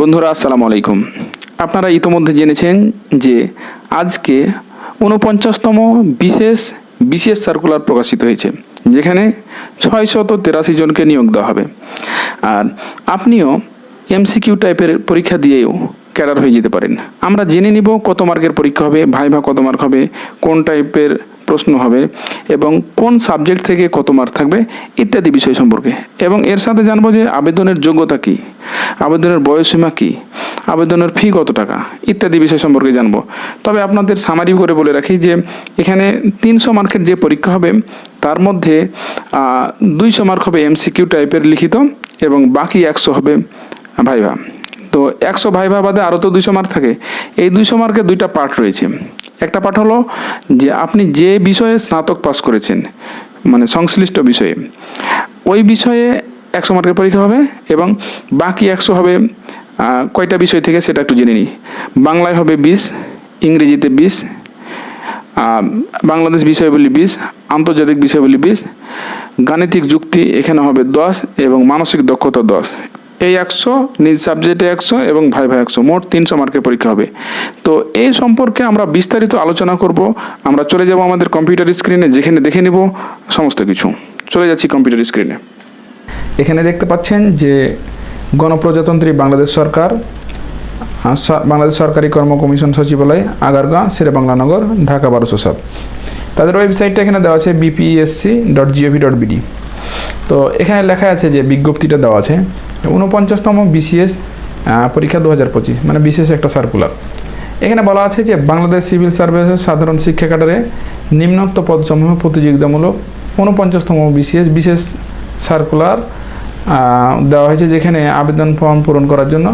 বন্ধুরা, আসসালামু আলাইকুম। আপনারা ইতোমধ্যে জেনেছেন যে আজকে ঊনপঞ্চাশতম বিশেষ বিশেষ সার্কুলার প্রকাশিত হয়েছে, যেখানে ছয়শত তেরাশি জনকে নিয়োগ দেওয়া হবে। আর আপনিও এমসিকিউ টাইপের পরীক্ষা দিয়েও ক্যাডার হয়ে যেতে পারেন। আমরা জেনে নিব কত মার্কের পরীক্ষা হবে ভাইভা কত মার্ক হবে, কোন টাইপের প্রশ্ন হবে, এবং কোন সাবজেক্ট থেকে কত মার্ক থাকবে, ইত্যাদি বিষয় সম্পর্কে। এবং এর সাথে জানব যে আবেদনের যোগ্যতা কী, আবেদনের বয়সীমা কী, আবেদনের ফি কত টাকা, ইত্যাদি বিষয় সম্পর্কে জানব। তবে আপনাদের সামারি করে বলে রাখি যে, এখানে তিনশো মার্কের যে পরীক্ষা হবে, তার মধ্যে দুইশো মার্ক হবে এমসিকিউ টাইপের লিখিত, এবং বাকি একশো হবে ভাইভা তো একশো ভাইভা বাদে আরও তো দুইশো মার্ক থাকে। এই দুইশো মার্কের দুইটা পার্ট রয়েছে। একটা পার্ট হলো যে আপনি যে বিষয়ে স্নাতক পাস করেছেন মানে সংশ্লিষ্ট বিষয়ে, ওই বিষয়ে একশো মার্কের পরীক্ষা হবে এবং বাকি একশো হবে কয়টা বিষয় থেকে সেটা একটু জেনে নিই। বাংলায় হবে বিশ, ইংরেজিতে বিশ বাংলাদেশ বিষয়বলী বিশ, আন্তর্জাতিক বিষয়বলী বিশ, গাণিতিক যুক্তি এখানে হবে দশ এবং মানসিক দক্ষতা দশ। এই একশো, নিজ সাবজেক্টে একশো এবং ভাই ভাই একশো, মোট তিনশো মার্কের পরীক্ষা হবে। তো এই সম্পর্কে আমরা বিস্তারিত আলোচনা করব। আমরা চলে যাব আমাদের কম্পিউটার স্ক্রিনে যেখানে দেখে নিব সমস্ত কিছু। চলে যাচ্ছি কম্পিউটার স্ক্রিনে এখানে দেখতে পাচ্ছেন যে গণপ্রজাতন্ত্রী বাংলাদেশ সরকার বাংলাদেশ সরকারি কর্ম কমিশন সচিবালয়, আগারগাঁ, শেরেবাংলানগর, ঢাকা বারোশো সাত। তাদের ওয়েবসাইটটা এখানে দেওয়া আছে BPSC dot gov dot BD তো এখানে লেখা আছে যে বিজ্ঞপ্তিটা দেওয়া আছে। ঊনপঞ্চাশতম বিসিএস পরীক্ষা দু হাজার পঁচিশ মানে বিশেষ একটা সার্কুলার এখানে বলা আছে যে বাংলাদেশ সিভিল সার্ভিসের সাধারণ শিক্ষা ক্যাডারে নিম্নোক্ত পদসমূহ প্রতিযোগিতামূলক ঊনপঞ্চাশতম বিসিএস বিশেষ সার্কুলার দেওয়া হয়েছে যেখানে আবেদন ফর্ম পূরণ করার জন্য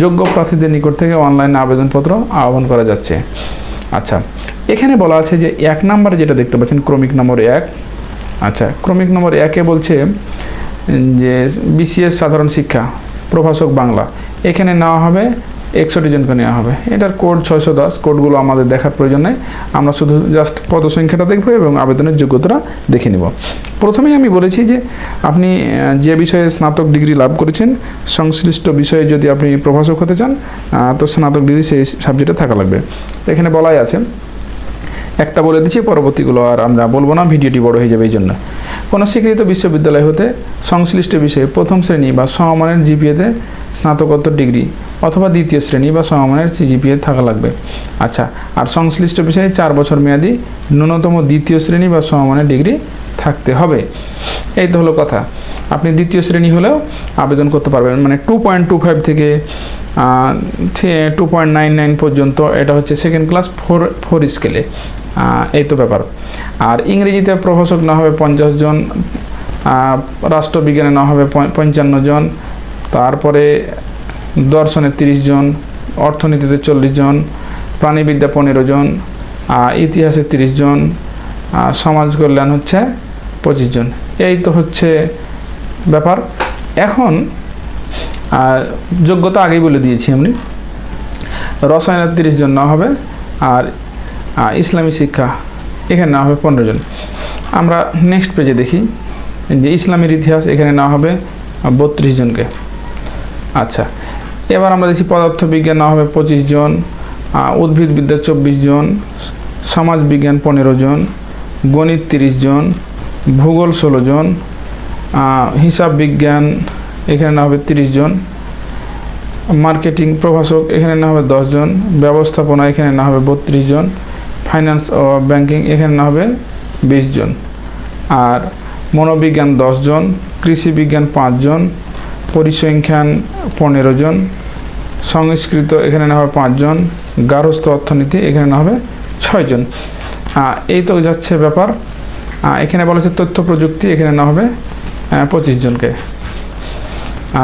যোগ্য প্রার্থীদের নিকট থেকে অনলাইনে আবেদনপত্র আহ্বান করা যাচ্ছে। আচ্ছা এখানে বলা আছে যে এক নম্বরে যেটা দেখতে পাচ্ছেন, ক্রমিক নম্বর এক। আচ্ছা ক্রমিক নম্বর একে বলছে যে বিসিএস সাধারণ শিক্ষা, প্রভাষক বাংলা, এখানে নেওয়া হবে একষট্টি জনকে নেওয়া হবে। এটার কোড ছয়শো দশ কোডগুলো আমাদের দেখার প্রয়োজন নেই। আমরা শুধু জাস্ট পদসংখ্যাটা দেখব এবং আবেদনের যোগ্যতাটা দেখে নিব। প্রথমেই আমি বলেছি যে আপনি যে বিষয়ে স্নাতক ডিগ্রি লাভ করেছেন, সংশ্লিষ্ট বিষয়ে যদি আপনি প্রভাষক হতে চান তো স্নাতক ডিগ্রি সেই সাবজেক্টে থাকা লাগবে। এখানে বলাই আছে, একটা বলে দিচ্ছি, পরবর্তীগুলো আর আমরা বলব না, ভিডিওটি বড় হয়ে যাবে এই জন্য। কোনো স্বীকৃত বিশ্ববিদ্যালয় হতে সংশ্লিষ্ট বিষয়ে প্রথম শ্রেণি বা সমমানের জিপিএতে স্নাতকোত্তর ডিগ্রি অথবা দ্বিতীয় শ্রেণি বা সমমানের জিপিএ থাকা লাগবে। আচ্ছা আর সংশ্লিষ্ট বিষয়ে চার বছর মেয়াদি ন্যূনতম দ্বিতীয় শ্রেণি বা সমমানের ডিগ্রি থাকতে হবে। এই তো হলো কথা। আপনি দ্বিতীয় শ্রেণি হলেও আবেদন করতে পারবেন। মানে টু পয়েন্ট টু ফাইভ থেকে টু পয়েন্ট নাইন নাইন পর্যন্ত, এটা হচ্ছে সেকেন্ড ক্লাস ফোর ফোর স্কেলে এই তো ব্যাপার আর ইংরেজিতে প্রভাষক না হবে পঞ্চাশ জন রাষ্ট্রবিজ্ঞানে না হবে পঞ্চান্ন জন, তারপরে দর্শনে তিরিশ জন, অর্থনীতিতে চল্লিশ জন, প্রাণীবিদ্যা পনেরো জন ইতিহাসে তিরিশ জন সমাজ কল্যাণ হচ্ছে পঁচিশ জন। এই তো হচ্ছে ব্যাপার। এখন যোগ্যতা আগেই বলে দিয়েছি আমি। রসায়নের তিরিশ জন না হবে আর ইসলামী শিক্ষা, এখানে নেওয়া হবে পনেরো জন। আমরা নেক্সট পেজে দেখি যে ইসলামের ইতিহাস, এখানে নেওয়া হবে বত্রিশ জনকে। আচ্ছা এবার আমরা দেখি পদার্থবিজ্ঞান নেওয়া হবে পঁচিশ জন উদ্ভিদবিদ্যা চব্বিশ জন সমাজ বিজ্ঞান পনেরো জন, গণিত তিরিশ জন, ভূগোল ষোলো জন হিসাব বিজ্ঞান এখানে নেওয়া হবে তিরিশ জন, মার্কেটিং প্রভাষক এখানে নেওয়া হবে দশ জন, ব্যবস্থাপনা এখানে নেওয়া হবে বত্রিশ জন ফাইন্যান্স ও ব্যাংকিং এখানে হবে বিশ জন। আর মনোবিজ্ঞান দশ জন, কৃষি বিজ্ঞান পাঁচজন পরিসংখ্যান পনেরো জন, সংস্কৃত এখানে নেওয়া হবে পাঁচজন গার্হস্থ অর্থনীতি এখানে নেওয়া হবে ছয়জন এই তো যাচ্ছে ব্যাপার। এখানে বলা হচ্ছে তথ্য প্রযুক্তি এখানে নেওয়া হবে পঁচিশ জনকে।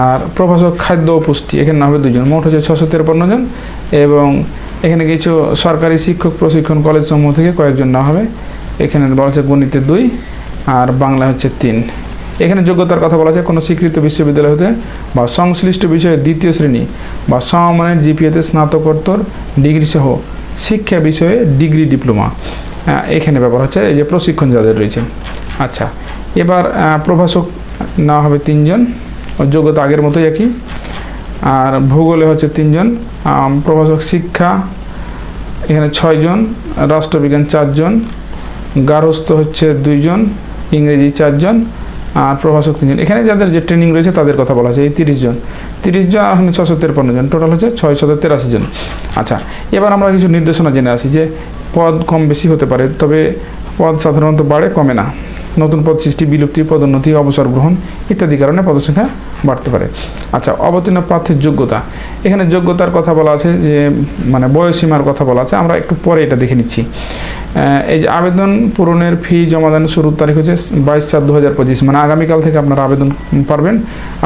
আর প্রভাষক খাদ্য ও পুষ্টি এখানে না হবে দুজন। মোট হচ্ছে ছশো তেরোপন্ন জন এবং এখানে কিছু সরকারি শিক্ষক প্রশিক্ষণ কলেজ সমূহ থেকে কয়েকজন নেওয়া হবে। এখানে বলা হচ্ছে গণিতে দুই, আর বাংলা হচ্ছে তিন। এখানে যোগ্যতার কথা বলা আছে, কোনো স্বীকৃত বিশ্ববিদ্যালয় হতে বা সংশ্লিষ্ট বিষয়ে দ্বিতীয় শ্রেণি বা সমমানের জিপিএতে স্নাতকোত্তর ডিগ্রি সহ শিক্ষা বিষয়ে ডিগ্রি ডিপ্লোমা। এখানে ব্যাপার হচ্ছে এই যে প্রশিক্ষণ যাদের রয়েছে। আচ্ছা এবার প্রভাষক নেওয়া হবে তিনজন। ও যোগ্যতা আগের মতোই একই। আর ভূগোলে হচ্ছে তিনজন প্রভাষক শিক্ষা, এখানে ছয়জন, রাষ্ট্রবিজ্ঞান চারজন গার্হস্থ হচ্ছে দুইজন, ইংরেজি চারজন, আর প্রভাষক তিনজন। এখানে যাদের যে ট্রেনিং রয়েছে তাদের কথা বলা আছে এই তিরিশ জন। তিরিশ জন আর এখানে ছশো তেরপান্ন জন। টোটাল হচ্ছে ছয়শত তেরাশি জন। আচ্ছা এবার আমরা কিছু নির্দেশনা জেনে আসি যে পদ কম বেশি হতে পারে, তবে পদ সাধারণত বাড়ে, কমে না। নতুন পদ সৃষ্টি, বিলুপ্তি, পদোন্নতি, অবসর গ্রহণ ইত্যাদি কারণে পদসংখ্যা বাড়তে পারে। আচ্ছা অবতীর্ণ প্রার্থীর যোগ্যতা। এখানে যোগ্যতার কথা বলা আছে যে মানে বয়সীমার কথা বলা আছে। আমরা একটু পরে এটা দেখে নিচ্ছি। এই যে আবেদন পূরণের ফি জমাদানের শুরুর তারিখ হচ্ছে বাইশ চার দু হাজার পঁচিশ। মানে আগামীকাল থেকে আপনারা আবেদন পারবেন,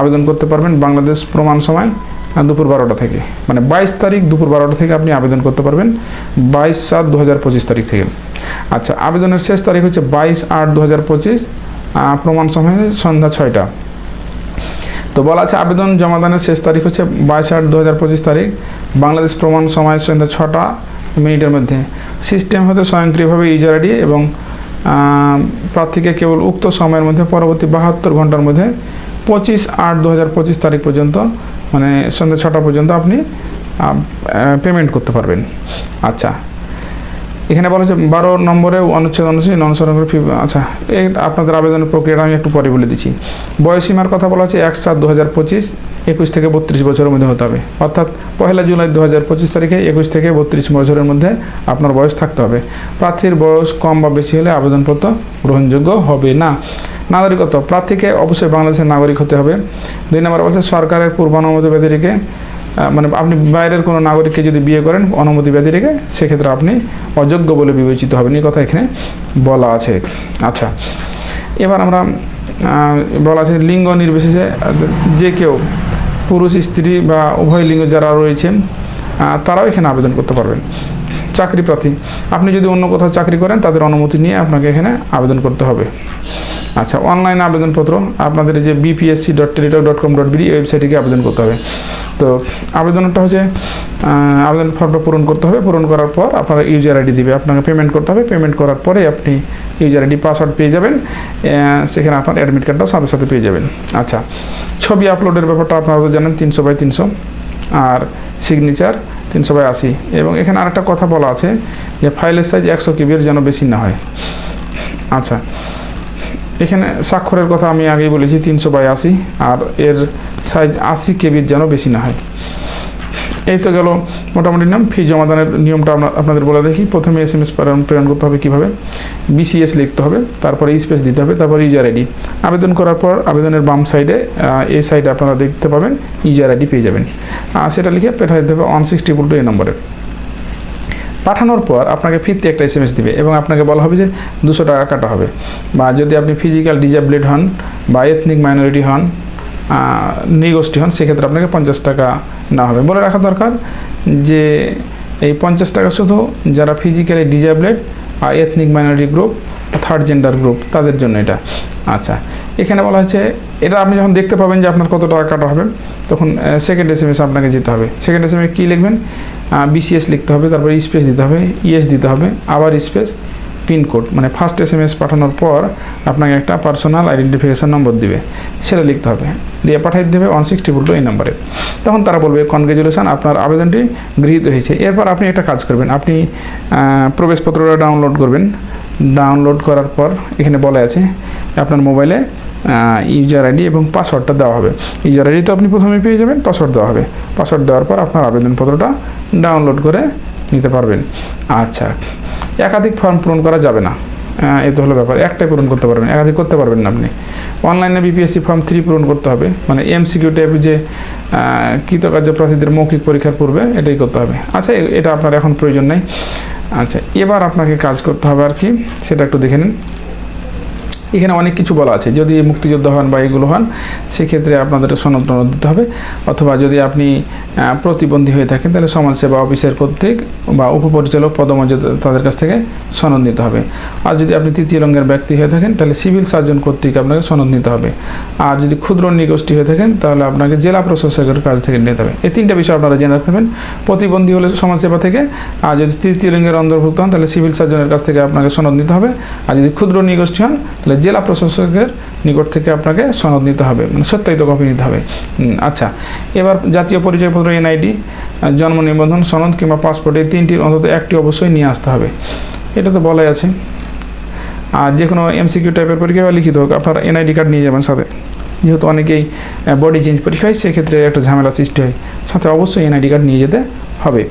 আবেদন করতে পারবেন বাংলাদেশ প্রমাণ সময় দুপুর বারোটা থেকে। মানে বাইশ তারিখ দুপুর বারোটা থেকে আপনি আবেদন করতে পারবেন বাইশ সাত দু হাজার পঁচিশ তারিখ থেকে। আচ্ছা আবেদনের শেষ তারিখ হচ্ছে বাইশ আট দু হাজার পঁচিশ প্রমাণ সময় সন্ধ্যা ছয়টা। তো বলা আছে আবেদন জমাদানের শেষ তারিখ হচ্ছে বাইশ আট দু হাজার পঁচিশ তারিখ, বাংলাদেশ প্রমাণ সময় সন্ধ্যা ছটা মিনিটের মধ্যে। সিস্টেম হতে স্বয়ংক্রিয়ভাবে ইউজার আইডি এবং প্রার্থীকে কেবল উক্ত সময়ের মধ্যে পরবর্তী বাহাত্তর ঘণ্টার মধ্যে পঁচিশ আট দু হাজার পঁচিশ তারিখ পর্যন্ত মানে সন্ধ্যা ছটা পর্যন্ত আপনি পেমেন্ট করতে পারবেন। আচ্ছা এখানে বলা হচ্ছে বারো নম্বরে অনুচ্ছেদ অনুযায়ী অনুসরণ করে ফি আচ্ছা এই আপনাদের আবেদনের প্রক্রিয়াটা আমি একটু পরে বলে দিচ্ছি। বয়সীমার কথা বলা হচ্ছে এক সাত দু হাজার পঁচিশ, একুশ থেকে বত্রিশ বছরের মধ্যে হতে হবে। অর্থাৎ পহেলা জুলাই দু হাজার পঁচিশ তারিখে একুশ থেকে বত্রিশ বছরের মধ্যে আপনার বয়স থাকতে হবে। প্রার্থীর বয়স কম বা বেশি হলে আবেদনপত্র গ্রহণযোগ্য হবে না। নাগরিকত্ব, প্রার্থীকে অবশ্যই বাংলাদেশের নাগরিক হতে হবে। দুই নম্বর বলছে সরকারের পূর্বানুমতি ব্যতিরেকে মানে আপনি বাইরের কোনো নাগরিককে যদি বিয়ে করেন অনুমতি ব্যাধি রেখে, সেক্ষেত্রে আপনি অযোগ্য বলে বিবেচিত হবেন। এই কথা এখানে বলা আছে। আচ্ছা এবার আমরা বলা আছে লিঙ্গ নির্বিশেষে, যে কেউ পুরুষ, স্ত্রী বা উভয় লিঙ্গ যারা রয়েছেন তারাও এখানে আবেদন করতে পারবেন। চাকরি প্রার্থী, আপনি যদি অন্য কোথাও চাকরি করেন, তাদের অনুমতি নিয়ে আপনাকে এখানে আবেদন করতে হবে। আচ্ছা অনলাইন আবেদনপত্র, আপনাদের যে BPSC dot Teletalk dot com dot BD ওয়েবসাইটে গিয়ে আবেদন করতে হবে। তো আবেদনটা হচ্ছে আবেদন ফর্মটা পূরণ করতে হবে। পূরণ করার পর আপনার ইউজার আইডি দিবে। আপনাকে পেমেন্ট করতে হবে। পেমেন্ট করার পরে আপনি ইউজার আইডি পাসওয়ার্ড পেয়ে যাবেন। সেখানে আপনার অ্যাডমিট কার্ডটাও সাথে সাথে পেয়ে যাবেন। আচ্ছা ছবি আপলোডের ব্যাপারটা আপনারা তো জানেন, তিনশো বাই তিনশো। আর সিগনেচার তিনশো বাই আশি। এবং এখানে আরেকটা কথা বলা আছে যে ফাইলের সাইজ একশো কিবির যেন বেশি না হয়। আচ্ছা এখানে স্বাক্ষরের কথা আমি আগেই বলেছি, তিনশো বাই আশি। আর এর সাইজ আশি কেবির যেন বেশি না হয়। এই তো গেল মোটামুটি নাম ফি জমাদানের নিয়মটা আপনাদের বলে দেখি। প্রথমে এস এম এস প্রেরণ করতে হবে কীভাবে? বিসিএস লিখতে হবে, তারপরে স্পেস দিতে হবে, তারপর ইউজার আইডি আবেদন করার পর আবেদনের বাম সাইডে এই সাইডে আপনারা দেখতে পাবেন ইউজার আইডি পেয়ে যাবেন। আর সেটা লিখে পাঠিয়ে দিতে হবে ওয়ান সিক্সটি টু এই নম্বরে। পাঠানোর পর আপনাকে ফিরতে একটা এস এম এস দিবে এবং আপনাকে বলা হবে যে দুশো টাকা কাটা হবে। বা যদি আপনি ফিজিক্যাল ডিজাবলেড হন বা এথনিক মাইনরিটি হন নৃগোষ্ঠী হন, সেক্ষেত্রে আপনাকে পঞ্চাশ টাকা না হবে। বলে রাখা দরকার যে এই পঞ্চাশ টাকা শুধু যারা ফিজিক্যালি ডিজাবলেড আর ethnic minority group third gender group তাদের জন্য এটা। আচ্ছা এখানে বলা হচ্ছে এটা আপনি যখন দেখতে পাবেন যে আপনার কত টাকা কাটা হবে, তখন সেকেন্ড এস এম এস আপনাকে যেতে হবে। সেকেন্ড এস এম এ কী লিখবেন? বিসিএস লিখতে হবে, তারপর স্পেস দিতে হবে ইএস দিতে হবে, আবার স্পেস পিনকোড মানে ফার্স্ট এস এম এস পাঠানোর পর আপনাকে একটা পার্সোনাল আইডেন্টিফিকেশান নম্বর দিবে। সেটা লিখতে হবে। দিয়ে পাঠিয়ে দিতে হবে ওয়ান সিক্সটি টু এই নম্বরে তখন তারা বলবে কনগ্রেচুলেশন আপনার আবেদনটি গৃহীত হয়েছে। এরপর আপনি একটা কাজ করবেন। আপনি প্রবেশপত্রটা ডাউনলোড করবেন। ডাউনলোড করার পর এখানে বলা আছে, আপনার মোবাইলে ইউজার আইডি এবং পাসওয়ার্ডটা দেওয়া হবে। ইউজার আইডি তো আপনি প্রথমে পেয়ে যাবেন পাসওয়ার্ড দেওয়া হবে। পাসওয়ার্ড দেওয়ার পর আপনার আবেদনপত্রটা ডাউনলোড করে নিতে পারবেন। আচ্ছা। একাধিক ফর্ম পূরণ করা যাবে না। এ তো হলো ব্যাপার। একটাই পূরণ করতে পারবেন একাধিক করতে পারবেন না আপনি। অনলাইনে বিপিএসসি ফর্ম থ্রি পূরণ করতে হবে। মানে এমসিকিউ টাইপ যে কৃতকার্য প্রার্থীদের মৌখিক পরীক্ষার পূর্বে এটাই করতে হবে। আচ্ছা এটা আপনার এখন প্রয়োজন নেই। আচ্ছা এবার আপনাকে কাজ করতে হবে আর কি। সেটা একটু দেখে নিন। এখানে অনেক কিছু বলা আছে। যদি মুক্তিযোদ্ধা হন বা এগুলো হন, সেক্ষেত্রে আপনাদের সনদ টনদ দিতে হবে। অথবা যদি আপনি প্রতিবন্ধী হয়ে থাকেন, তাহলে সমাজসেবা অফিসের কর্তৃক বা উপপরিচালক, পদমর্যাদা তাদের কাছ থেকে সনদ নিতে হবে। আর যদি আপনি তৃতীয় লিঙ্গের ব্যক্তি হয়ে থাকেন, তাহলে সিভিল সার্জন কর্তৃক আপনাকে সনদ নিতে হবে। আর যদি ক্ষুদ্র নিগোষ্ঠী হয়ে থাকেন, তাহলে আপনাকে জেলা প্রশাসকের কাছ থেকে নিতে হবে। এই তিনটা বিষয় আপনারা জেনে রাখতে প্রতিবন্ধী হলে সমাজসেবা থেকে, আর যদি তৃতীয় লিঙ্গের অন্তর্ভুক্ত হন, তাহলে সিভিল সার্জনের কাছ থেকে আপনাকে সনদ নিতে হবে। আর যদি ক্ষুদ্র নিগোষ্ঠী হন, তাহলে জেলা প্রশাসকের নিকট থেকে আপনাকে সনদ নিতে হবে মানে সত্যায়িত কপি নিতে হবে। আচ্ছা এবার জাতীয় পরিচয়পত্র এনআইডি জন্ম নিবন্ধন, সনদ কিংবা পাসপোর্ট তিনটির অন্তত একটি অবশ্যই নিয়ে আসতে হবে। এটা তো বলাই আছে। আর যে কোনো এমসিকিউ টাইপের পরীক্ষা বা লিখিত হোক, আপনার এনআইডি কার্ড নিয়ে যাবেন সাথে। যেহেতু অনেকেই বডি চেঞ্জ পরীক্ষা হয়, সেক্ষেত্রে একটা ঝামেলা সৃষ্টি হয়। সাথে অবশ্যই এনআইডি কার্ড নিয়ে যেতে হবে।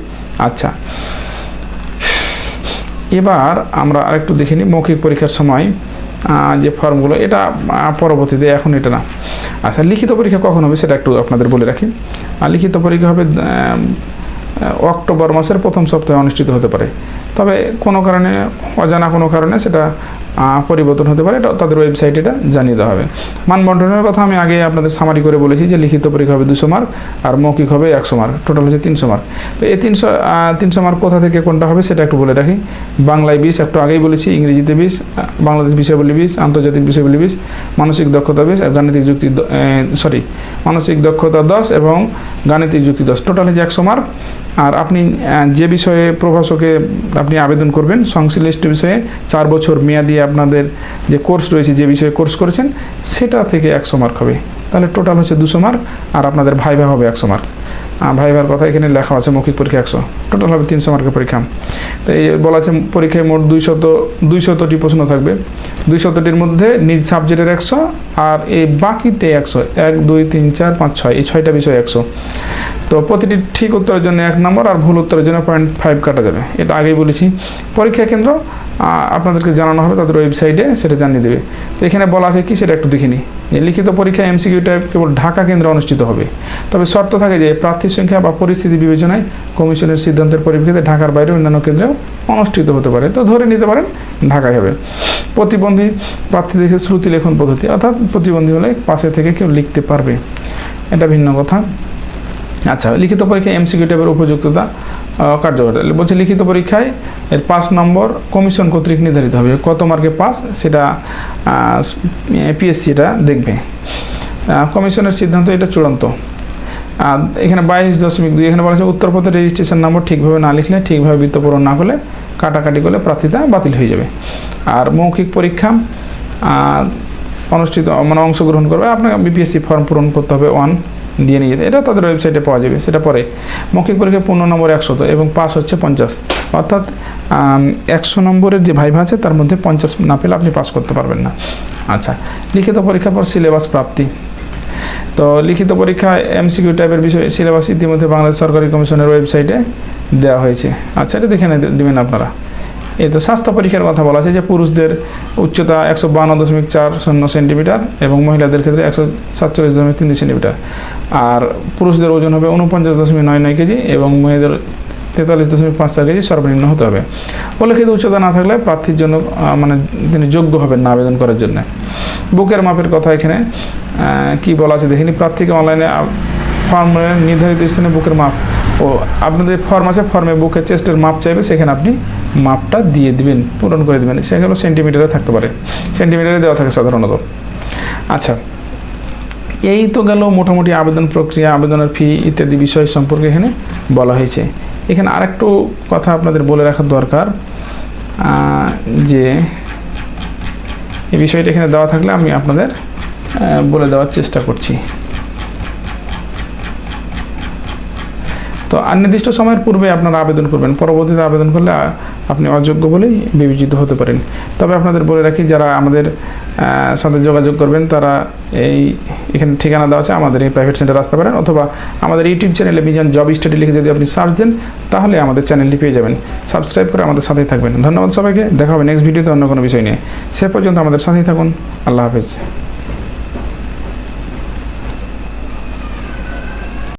আচ্ছা এবার আমরা আরেকটু দেখে নিই মৌখিক পরীক্ষার সময়। যে ফর্মগুলো, এটা পরবর্তীতে এখন এটা না। আচ্ছা লিখিত পরীক্ষা কখন হবে সেটা একটু আপনাদের বলে রাখি। আর লিখিত পরীক্ষা হবে অক্টোবর মাসের প্রথম সপ্তাহে অনুষ্ঠিত হতে পারে। তবে কোনো কারণে, অজানা কোনো কারণে সেটা পরিবর্তন হতে পারে, এটা তাদের ওয়েবসাইটে এটা জানিয়ে দেওয়া হবে। মানবন্টনের কথা আমি আগে আপনাদের সামারি করে বলেছি যে লিখিত পরীক্ষা হবে দুশো মার্ক আর মৌখিক হবে একশো মার্ক টোটাল হচ্ছে তিনশো মার্ক তো এই তিনশো তিনশো মার্ক কোথা থেকে কোনটা হবে সেটা একটু বলে রাখি। বাংলায় বিশ, একটু আগেই বলেছি, ইংরেজিতে বিশ বাংলাদেশ বিষয়বলী বিশ, আন্তর্জাতিক বিষয়বলী বিশ, মানসিক দক্ষতা বিশ আর গাণিতিক যুক্তি সরি মানসিক দক্ষতা দশ এবং গাণিতিক যুক্তি দশ। টোটাল হচ্ছে একশো মার্ক আর আপনি যে বিষয়ে প্রভাষকে আপনি আবেদন করবেন, সংশ্লিষ্ট বিষয়ে চার বছর মেয়াদি আপনাদের যে কোর্স রয়েছে, যে বিষয়ে কোর্স করেছেন, সেটা থেকে একশো মার্ক হবে। তাহলে টোটাল হচ্ছে দুশো মার্ক আর আপনাদের ভাইভা হবে একশো মার্ক ভাইভার কথা এখানে লেখা আছে, মৌখিক পরীক্ষা একশো। টোটাল হবে তিনশো মার্কের পরীক্ষা। তো এই বলা আছে পরীক্ষায় মোট দুইশত, দুইশতটি প্রশ্ন থাকবে। দুইশতটির মধ্যে নিজ সাবজেক্টের একশো, আর এই বাকিতে একশো। এক, দুই, তিন, চার, পাঁচ, ছয়, এই ছয়টা বিষয় একশো। তো প্রতিটি ঠিক উত্তরের জন্য এক নম্বর আর ভুল উত্তরের জন্য পয়েন্ট ফাইভ কাটা যাবে। এটা আগেই বলেছি। পরীক্ষা কেন্দ্র আপনাদেরকে জানানো হবে তাদের ওয়েবসাইটে সেটা জানিয়ে দেবে। তো এখানে বলা আছে কি, সেটা একটু দেখে নিই। যে লিখিত পরীক্ষা এমসিকিউ টাইপ কেবল ঢাকা কেন্দ্রে অনুষ্ঠিত হবে। তবে শর্ত থাকে যে প্রার্থীর সংখ্যা বা পরিস্থিতি বিবেচনায় কমিশনের সিদ্ধান্তের পরিপ্রেক্ষিতে ঢাকার বাইরে অন্যান্য কেন্দ্রেও অনুষ্ঠিত হতে পারে। তো ধরে নিতে পারেন, ঢাকায় হবে। প্রতিবন্ধী প্রার্থীদের শ্রুতি লেখন পদ্ধতি, অর্থাৎ প্রতিবন্ধী হলে পাশে থেকে কেউ লিখতে পারবে। এটা ভিন্ন কথা। আচ্ছা লিখিত পরীক্ষায় এমসিকিউ টাইপের উপযুক্ততা কার্যকর বলছে লিখিত পরীক্ষায় এর পাঁচ নম্বর কমিশন কর্তৃক নির্ধারিত হবে। কত মার্কে পাস? সেটা পিএসসি এটা দেখবে। কমিশনের সিদ্ধান্ত এটা চূড়ান্ত। আর এখানে বাইশ দশমিক দুই, এখানে বলা আছে উত্তরপত্রের রেজিস্ট্রেশন নম্বর ঠিকভাবে না লিখলে, ঠিকভাবে বিত্তপূরণ না করলে কাটাকাটি করলে প্রার্থিতা বাতিল হয়ে যাবে। আর মৌখিক পরীক্ষা অনুষ্ঠিত মানে অংশগ্রহণ করবে। আপনাকে বিপিএসসি ফর্ম পূরণ করতে হবে ওয়ান দিয়ে নিয়ে যেতে। এটা তাদের ওয়েবসাইটে পাওয়া যাবে, সেটা পরে। মৌখিক পরীক্ষা পূর্ণ নম্বর একশত এবং পাস হচ্ছে পঞ্চাশ। অর্থাৎ একশো নম্বরের যে ভাইভা আছে, তার মধ্যে পঞ্চাশ না পেলে আপনি পাস করতে পারবেন না। আচ্ছা লিখিত পরীক্ষার পর সিলেবাস প্রাপ্তি। তো লিখিত পরীক্ষা এমসিকিউ টাইপের বিষয়ে সিলেবাস ইতিমধ্যে বাংলাদেশ সরকারি কমিশনের ওয়েবসাইটে দেওয়া হয়েছে। আচ্ছা এটা দেখে নে- দেবেন আপনারা। এই তো স্বাস্থ্য পরীক্ষার কথা বলা আছে যে পুরুষদের উচ্চতা একশো বান্ন দশমিক চার শূন্য সেন্টিমিটার এবং মহিলাদের ক্ষেত্রে একশো সাতচল্লিশ দশমিক তিন সেন্টিমিটার। আর পুরুষদের ওজন হবে উনপঞ্চাশ দশমিক নয় নয় কেজি এবং মহিলাদের তেতাল্লিশ দশমিক পাঁচ চার কেজি সর্বনিম্ন হতে হবে। উল্লেখিত উচ্চতা না থাকলে প্রার্থীর জন্য মানে তিনি যোগ্য হবেন না আবেদন করার জন্য। বুকের মাপের কথা এখানে কি বলা আছে দেখিনি? প্রার্থীকে অনলাইনে ফর্মের নির্ধারিত স্থানে বুকের মাপ ও আপনাদের ফর্ম আছে ফর্মে বুকের চেস্টের মাপ চাইবে, সেখানে আপনি মাপটা দিয়ে দিবেন, পূরণ করে দেবেন। সেগুলো সেন্টিমিটারে থাকতে পারে। সেন্টিমিটারে দেওয়া থাকে সাধারণত। আচ্ছা এই তো গেল মোটামুটি আবেদন প্রক্রিয়া, আবেদনের ফি ইত্যাদি বিষয় সম্পর্কে এখানে বলা হয়েছে। এখানে আরেকটু কথা আপনাদের বলে রাখার দরকার যে এই বিষয়টা এখানে দেওয়া থাকলে আমি আপনাদের বলে দেওয়ার চেষ্টা করছি। তো আর নির্দিষ্ট সময়ের পূর্বে আপনারা আবেদন করবেন। পরবর্তীতে আবেদন করলে আপনি অযোগ্য বলেই বিবেচিত হতে পারেন। তবে আপনাদের বলে রাখি, যারা আমাদের সাথে যোগাযোগ করবেন, তারা এই, এখানে ঠিকানা দেওয়া আছে। আমাদের এই প্রাইভেট সেন্টার আসতে পারেন অথবা আমাদের ইউটিউব চ্যানেলে মিজান জব স্টাডি লিখে যদি আপনি সার্চ দেন, তাহলে আমাদের চ্যানেলটি পেয়ে যাবেন। সাবস্ক্রাইব করে আমাদের সাথেই থাকবেন। ধন্যবাদ সবাইকে। দেখা হবে নেক্সট ভিডিওতে অন্য কোনো বিষয় নিয়ে। সে পর্যন্ত আমাদের সাথেই থাকুন। আল্লাহ হাফেজ।